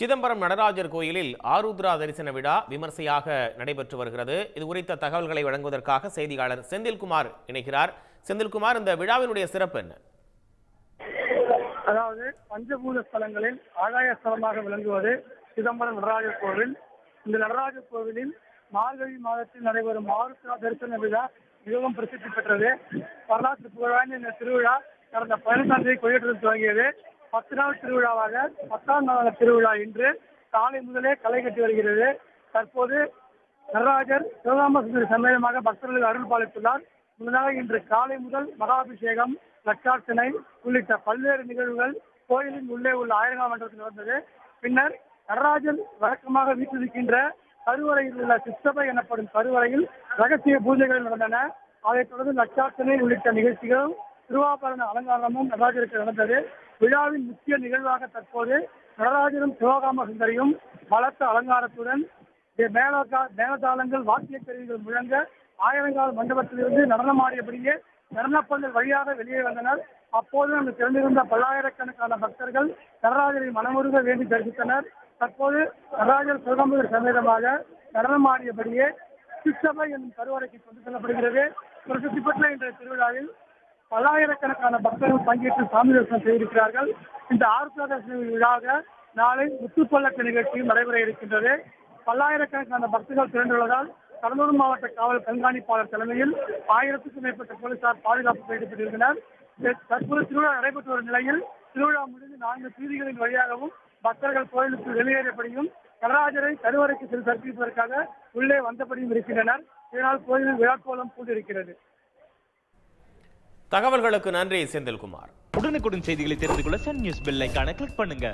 சிதம்பரம் நடராஜர் கோயிலில் ஆருத்ரா தரிசன விழா விமர்சையாக நடைபெற்று வருகிறது. இது குறித்த தகவல்களை வழங்குவதற்காக செய்தியாளர் செந்தில்குமார் இணைகிறார். செந்தில்குமார் இந்த விழாவினுடைய சிறப்பு என்ன? அதாவது பஞ்சபூத ஸ்தலங்களில் ஆகாய ஸ்தலமாக விளங்குவது சிதம்பரம் நடராஜர் கோவில். இந்த நடராஜர் கோவிலில் மார்கழி மாதத்தில் நடைபெறும் ஆருத்ரா தரிசன விழா மிகவும் பிரசித்தி பெற்றது. வரலாற்று புகழ் இந்த திருவிழா கடந்த பதினெட்டாம் தேதி கொடியேற்றம் துவங்கியது. பத்து நாள் திருவிழாவாக பத்தாம் நாள் திருவிழா இன்று காலை முதலே களை கட்டி வருகிறது. தற்போது நடராஜர் சிவகாமசுந்தரி சம்மேளமாக பக்தர்களுக்கு அருள் பாலித்துள்ளார். முன்னதாக இன்று காலை முதல் மகாபிஷேகம் லட்சார்ச்சனை உள்ளிட்ட பல்வேறு நிகழ்வுகள் கோயிலின் உள்ளே உள்ள ஆயிரங்கால் மண்டபத்தில் நடந்தது. பின்னர் நடராஜர் வழக்கமாக வீட்டிருக்கின்ற கருவறையில் உள்ள சித்தபை எனப்படும் கருவறையில் ரகசிய பூஜைகள் நடந்தன. அதைத் தொடர்ந்து லட்சார்ச்சனை உள்ளிட்ட நிகழ்ச்சிகளும் திருவாபரண அலங்காரமும் நடராஜருக்கு நடந்தது. விழாவின் முக்கிய நிகழ்வாக தற்போது நடராஜரும் சிவகாம சுந்தரியும் பலத்த அலங்காரத்துடன் மேலகா மேலதாளங்கள் வாக்கிய கருவிகள் முழங்க ஆயிரங்கால் மண்டபத்திலிருந்து நடனமாடியபடியே நடனப்பந்தல் வழியாக வெளியே வந்தனர். அப்போது அங்கு திறந்திருந்த பல்லாயிரக்கணக்கான பக்தர்கள் நடராஜரை மனமுருக வேண்டி தரிசித்தனர். தற்போது நடராஜர் சிவகாம்பர் சமேதமாக நடனமாடியபடியே சிற்றபை என்னும் கருவறைக்கு கொண்டு செல்லப்படுகிறது. பிரசித்தி பெற்ற இன்றைய திருவிழாவில் பல்லாயிரக்கணக்கான பக்தர்கள் பங்கேற்று சாமி தரிசனம் செய்திருக்கிறார்கள். இந்த ஆர்த்தா விழாக நாளை முத்துப்பல்லக்கு நிகழ்ச்சியும் நடைபெற இருக்கின்றது. பல்லாயிரக்கணக்கான பக்தர்கள் திரண்டுள்ளதால் கடலூர் மாவட்ட காவல் கண்காணிப்பாளர் தலைமையில் ஆயிரத்துக்கும் மேற்பட்ட போலீசார் பாதுகாப்பு ஈடுபட்டிருந்தனர் தற்போது திருவிழா நடைபெற்று வரும் நிலையில் திருவிழா முடிந்து நான்கு வீதிகளின் வழியாகவும் பக்தர்கள் கோயிலுக்கு வெளியேறியபடியும் நடராஜரை கருவறைக்கு சென்று தரிசிப்பதற்காக உள்ளே வந்தபடியும் இருக்கின்றனர். இதனால் கோயிலில் விழாக்கோலம் பூண்டிருக்கிறது. தகவல்களுக்கு நன்றி செந்தில்குமார். உடனுக்குடன் செய்திகளை தெரிந்து கொள்ள சன் நியூஸ் பெல் ஐக்கான கிளிக் பண்ணுங்க.